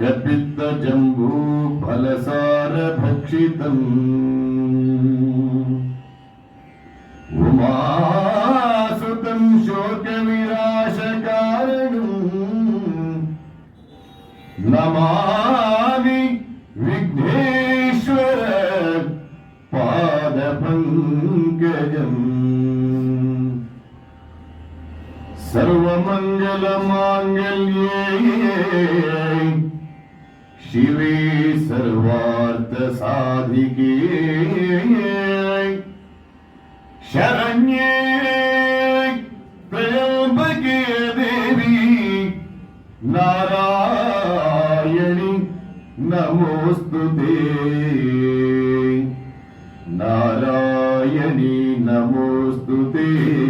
पित्त उमासुतं शोकविराशकारणम् नमामि विघ्नेश्वर पादपङ्कजम् ಮಂಜ ಮಾಂಜ್ಯೇ ಶಿವೆ ಸರ್ವಾರ್ಥ ಸಾಧಿ ಶರಣ್ಯ ಪ್ರೇಮಕೀಯ ದೇವಿ ನಾರಾಯಣಿ ನಮೋಸ್ತುತೇ ನಾರಾಯಣಿ ನಮೋಸ್ತುತೇ